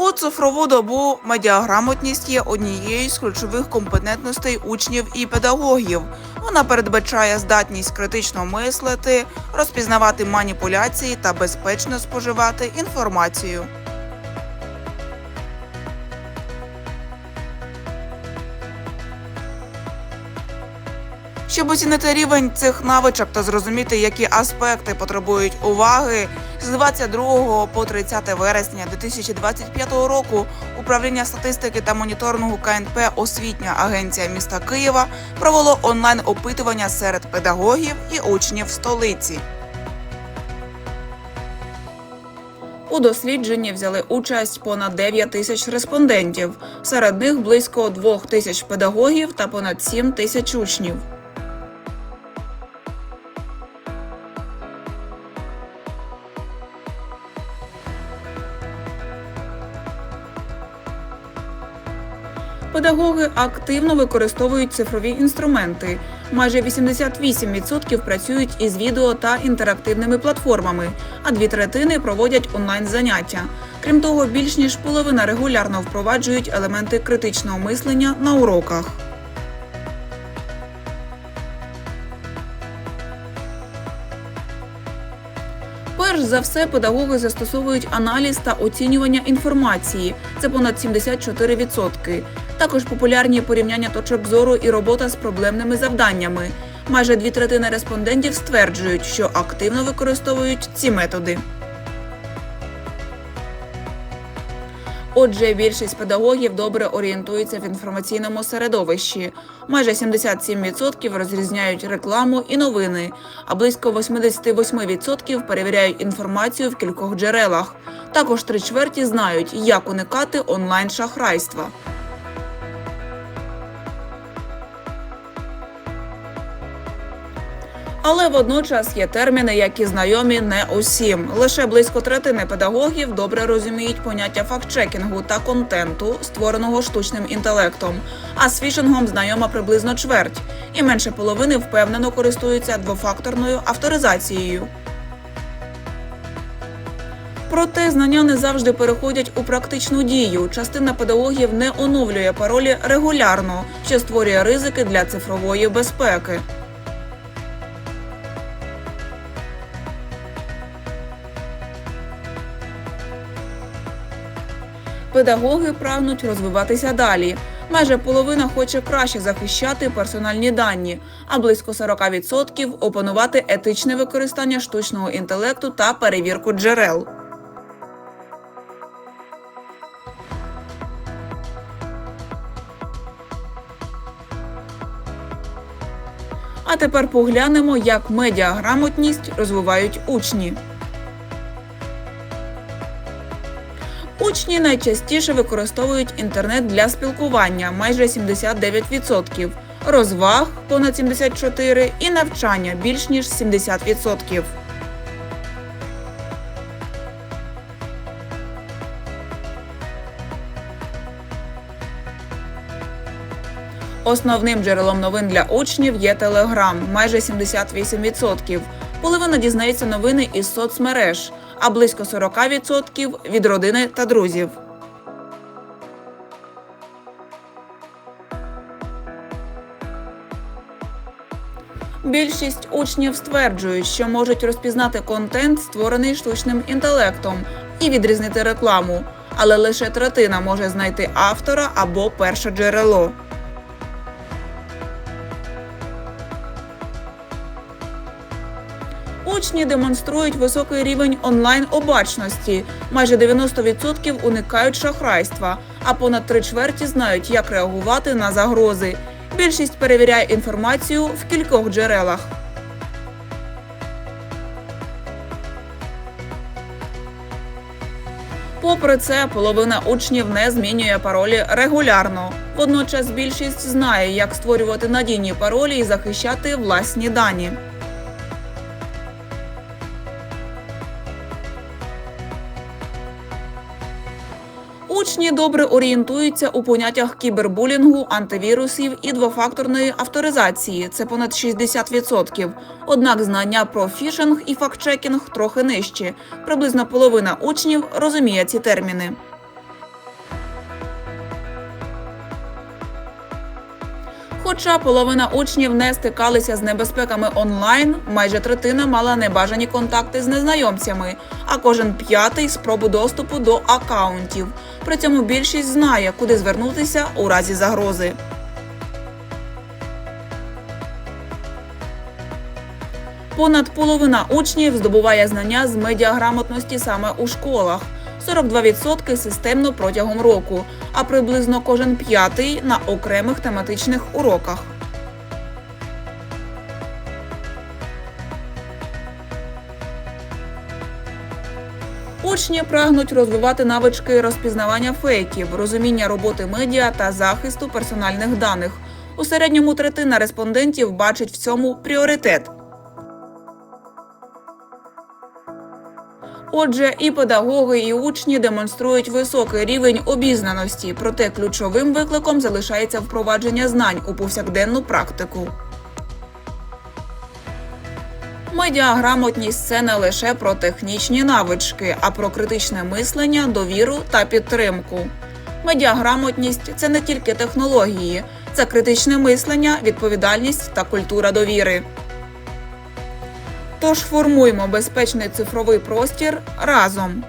У цифрову добу медіаграмотність є однією з ключових компетентностей учнів і педагогів. Вона передбачає здатність критично мислити, розпізнавати маніпуляції та безпечно споживати інформацію. Щоб оцінити рівень цих навичок та зрозуміти, які аспекти потребують уваги, з 22 по 30 вересня 2025 року управління статистики та моніторингу КНП Освітня агенція міста Києва провело онлайн опитування серед педагогів і учнів столиці. У дослідженні взяли участь понад 9 тисяч респондентів. Серед них близько 2 тисяч педагогів та понад 7 тисяч учнів. Педагоги активно використовують цифрові інструменти. Майже 88% працюють із відео та інтерактивними платформами, а дві третини проводять онлайн заняття. Крім того, більш ніж половина регулярно впроваджують елементи критичного мислення на уроках. Перш за все, педагоги застосовують аналіз та оцінювання інформації. Це понад 74%. Також популярні порівняння точок зору і робота з проблемними завданнями. Майже дві третини респондентів стверджують, що активно використовують ці методи. Отже, більшість педагогів добре орієнтуються в інформаційному середовищі. Майже 77% розрізняють рекламу і новини, а близько 88% перевіряють інформацію в кількох джерелах. Також три чверті знають, як уникати онлайн Але водночас є терміни, які знайомі не усім. Лише близько третини педагогів добре розуміють поняття фактчекінгу та контенту, створеного штучним інтелектом. А з фішингом знайома приблизно чверть, і менше половини впевнено користуються двофакторною авторизацією. Проте знання не завжди переходять у практичну дію. Частина педагогів не оновлює паролі регулярно, що створює ризики для цифрової безпеки. Педагоги прагнуть розвиватися далі. Майже половина хоче краще захищати персональні дані, а близько 40% – опанувати етичне використання штучного інтелекту та перевірку джерел. А тепер поглянемо, як медіаграмотність розвивають учні. Учні найчастіше використовують інтернет для спілкування майже 79%, розваг понад 74% і навчання більш ніж 70%. Основним джерелом новин для учнів є Телеграм майже 78%. Половина дізнається новини із соцмереж, а близько 40% від родини та друзів. Більшість учнів стверджують, що можуть розпізнати контент, створений штучним інтелектом, і відрізнити рекламу, але лише третина може знайти автора або перше джерело. Учні демонструють високий рівень онлайн обачності. Майже 90% уникають шахрайства, а понад три чверті знають, як реагувати на загрози. Більшість перевіряє інформацію в кількох джерелах. Попри це, половина учнів не змінює паролі регулярно. Водночас більшість знає, як створювати надійні паролі і захищати власні дані. Учні добре орієнтуються у поняттях кібербулінгу, антивірусів і двофакторної авторизації. Це понад 60%. Однак знання про фішинг і фактчекінг трохи нижчі. Приблизно половина учнів розуміє ці терміни. Хоча половина учнів не стикалися з небезпеками онлайн, майже третина мала небажані контакти з незнайомцями, а кожен п'ятий спробу доступу до акаунтів. При цьому більшість знає, куди звернутися у разі загрози. Понад половина учнів здобуває знання з медіаграмотності саме у школах. 42% системно протягом року, а приблизно кожен п'ятий на окремих тематичних уроках. Учні прагнуть розвивати навички розпізнавання фейків, розуміння роботи медіа та захисту персональних даних. У середньому третина респондентів бачить в цьому пріоритет. Отже, і педагоги, і учні демонструють високий рівень обізнаності, проте ключовим викликом залишається впровадження знань у повсякденну практику. Медіаграмотність це не лише про технічні навички, а про критичне мислення, довіру та підтримку. Медіаграмотність це не тільки технології, це критичне мислення, відповідальність та культура довіри. Тож формуємо безпечний цифровий простір разом.